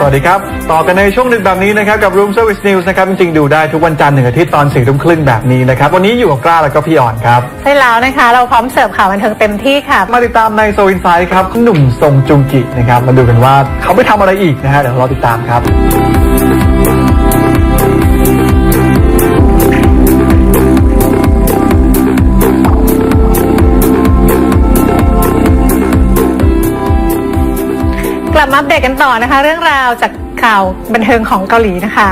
สวัสดีครับ ต่อกันในช่วงดึกแบบนี้นะครับ กับ Room Service News นะครับ จริงๆ ดูได้ทุกวันจันทร์หนึ่งอาทิตย์ตอนสี่ทุ่มครึ่งแบบนี้นะครับ วันนี้อยู่กับกล้าแล้วก็พี่อ่อนครับ ใช่แล้วนะคะ เราพร้อมเสิร์ฟข่าวบันเทิงเต็มที่ค่ะ มาติดตามในโซอินไซด์ครับหนุ่มทรงจุงกินะครับ มาดูกันว่าเขาไปทำอะไรอีกนะฮะเดี๋ยวเราติดตามครับ ลับมาอัปเดตกันต่อนะคะ เรื่องราวจากข่าวบันเทิงของเกาหลีนะคะ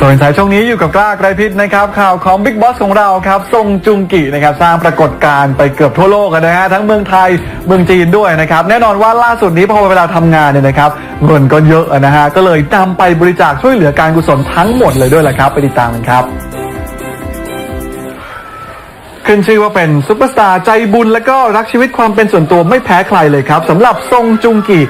ส่วนสายช่วงนี้อยู่กับกล้าไกรพิษนะครับข่าวของบิ๊กบอสของเราครับทรงจุงกินะครับสร้างปรากฏการณ์ไปเกือบทั่วโลกนะฮะทั้งเมืองไทยเมืองจีนด้วยนะครับแน่นอนว่าล่าสุดนี้พอเวลาทำงานเนี่ยนะครับเงินก็เยอะนะฮะก็เลยนำไปบริจาคช่วยเหลือการกุศลทั้งหมดเลยด้วยแหละครับ ไปติดตามกันครับ ขึ้นชื่อว่าเป็นซุปเปอร์สตาร์ใจบุญและก็รักชีวิตความเป็นส่วนตัวไม่แพ้ใครเลยครับสำหรับทรงจุงกิ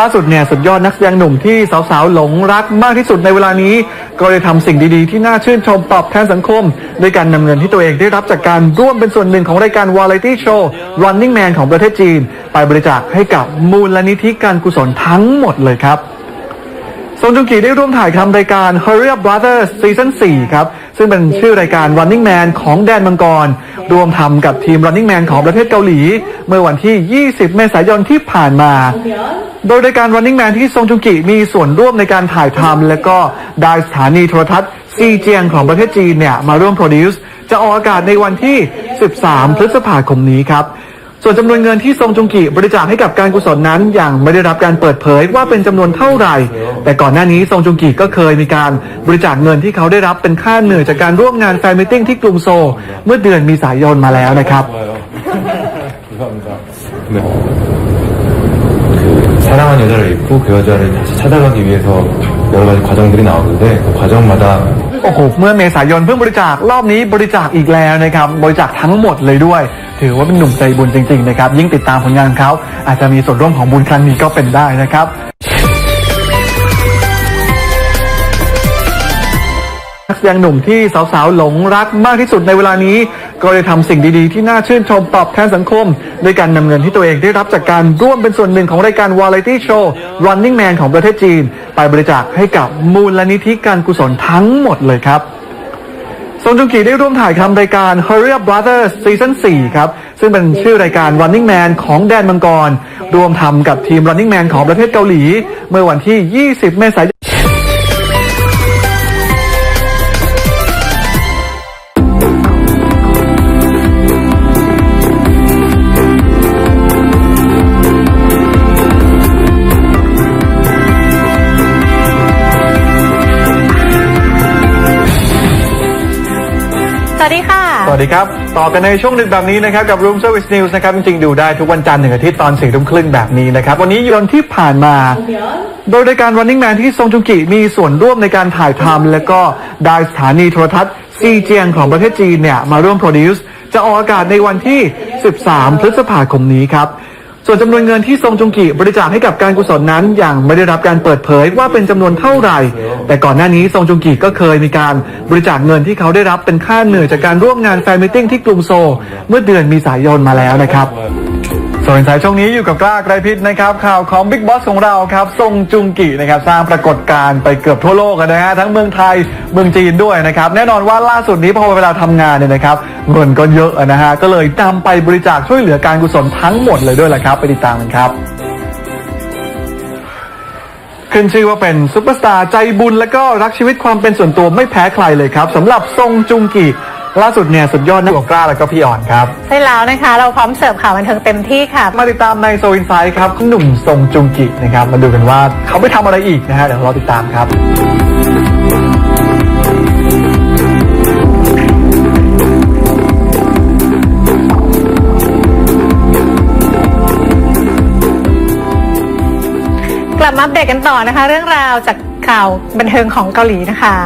ล่าสุดเนี่ยสุดยอดนักแสดงหนุ่มที่สาวๆหลงรักมากที่สุดในเวลานี้ ก็ได้ทำสิ่งดีๆ ที่น่าชื่นชมตอบแทนสังคมด้วยการนำเงินที่ตัวเองได้รับจากการร่วมเป็นส่วนหนึ่งของรายการวาไรตี้โชว์ Running Man ของประเทศจีน ไปบริจาคให้กับมูลนิธิการกุศลทั้งหมดเลยครับซงจุงกีได้ร่วมถ่ายทำรายการ Hurry Up Brothers ซีซั่น4ครับ ซึ่งเป็นชื่อรายการ Running Man ของแดนมังกร รวมทำกับทีม Running Man ของประเทศเกาหลี เมื่อวันที่ 20 เมษายนที่ผ่านมา โดยรายการ Running Man ที่ซงจุงกีมีส่วนร่วมในการถ่ายทำและก็ได้สถานีโทรทัศน์ซีเจียงของประเทศจีนเนี่ยมาร่วมโปรดิวซ์จะออกอากาศในวันที่ 13 พฤษภาคมนี้ครับ ส่วนจำนวนเงินที่ทรงจุงกิบริจาคให้กับการกุศลนั้นยังไม่ได้รับการเปิดเผยว่าเป็นจำนวนเท่าไหร่ แต่ก่อนหน้านี้ทรงจุงกิก็เคยมีการบริจาคเงินที่เขาได้รับเป็นค่าเหนื่อยจากการร่วมงานแฟนมิทติ้งที่กรุงโซลเมื่อเดือนมีสายนมาแล้วนะครับ 감사합니다. 네. 그 사랑한 여자를 잊고 그 여자를 다시 찾아가기 위해서 여러 가지 과정들이 나오는데 그 과정마다 โอ้โหเมื่อเมษายนเพิ่งบริจาครอบนี้บริจาคอีกแล้วนะครับบริจาคทั้งหมดเลยด้วย ถือว่าเป็นหนุ่มใจบุญจริงๆนะครับยิ่งติดตามผลงานเขาอาจจะมีส่วนร่วมของบุญครั้งนี้ก็เป็นได้นะครับนักแสดงหนุ่มที่สาวๆหลงรักมากที่สุดในเวลานี้ ก็ได้ทำสิ่งดีๆ ที่น่าชื่นชมตอบแทนสังคมด้วยการนำเงินที่ตัวเองได้รับจากการร่วมเป็นส่วนหนึ่งของรายการวาไรตี้โชว์ Running Man ของประเทศจีน ไปบริจาคให้กับมูลนิธิการกุศลทั้งหมดเลยครับซงจุงกีได้ร่วมถ่ายทำรายการ Hurry Up Brothers ซีซั่น4ครับ ซึ่งเป็นชื่อรายการ Running Man ของแดนมังกร รวมทำกับทีม Running Man ของประเทศเกาหลี เมื่อวันที่ 20 เมษาย วัสดีค่ะ สวัสดีครับ ต่อกันในช่วงดึกแบบนี้นะครับ กับ Room Service News นะครับ จริง ๆ ดูได้ทุกวันจันทร์หนึ่งอาทิตย์ตอนสี่ทุ่มครึ่งแบบนี้นะครับ วันนี้ยนที่ผ่านมา โดยรายการ Running Man ที่ซงจุงกิมีส่วนร่วมในการถ่ายทำและก็ได้สถานีโทรทัศน์ซีเจียงของประเทศจีนเนี่ยมาร่วมโปรดิวซ์จะออกอากาศในวันที่ 13 พฤษภาคมนี้ครับ ส่วนจำนวนเงินที่ทรงจุงกิบริจาคให้กับการกุศลนั้นยังไม่ได้รับการเปิดเผยว่าเป็นจำนวนเท่าไหร่ แต่ก่อนหน้านี้ทรงจุงกิก็เคยมีการบริจาคเงินที่เขาได้รับเป็นค่าเหนื่อยจากการร่วมงานแฟนมิทติ้งที่กรุงโซลเมื่อเดือนมีสายนมาแล้วนะครับ ส่วนสายช่วงนี้อยู่กับกล้าไกรพิษนะครับข่าวของบิ๊กบอสของเราครับทรงจุงกินะครับสร้างปรากฏการณ์ไปเกือบทั่วโลกนะฮะทั้งเมืองไทยเมืองจีนด้วยนะครับแน่นอนว่าล่าสุดนี้พอเวลาทำงานเนี่ยนะครับเงินก็เยอะนะฮะก็เลยนำไปบริจาคช่วยเหลือการกุศลทั้งหมดเลยด้วยแหละครับไปติดตามกันครับขึ้นชื่อว่าเป็นซุปเปอร์สตาร์ใจบุญและก็รักชีวิตความเป็นส่วนตัวไม่แพ้ใครเลยครับสำหรับทรงจุงกิ ล่าสุดเนี่ยสุดยอดนักกล้าแล้วก็พี่อ่อนครับ ใช่แล้วนะคะ เราพร้อมเสิร์ฟข่าวบันเทิงเต็มที่ค่ะ มาติดตามในโซอินไซด์ครับหนุ่มทรงจุงกินะครับ มาดูกันว่าเขาไปทำอะไรอีกนะฮะเดี๋ยวเราติดตามครับกลับมาอัปเดตกันต่อนะคะ เรื่องราวจากข่าวบันเทิงของเกาหลีนะคะ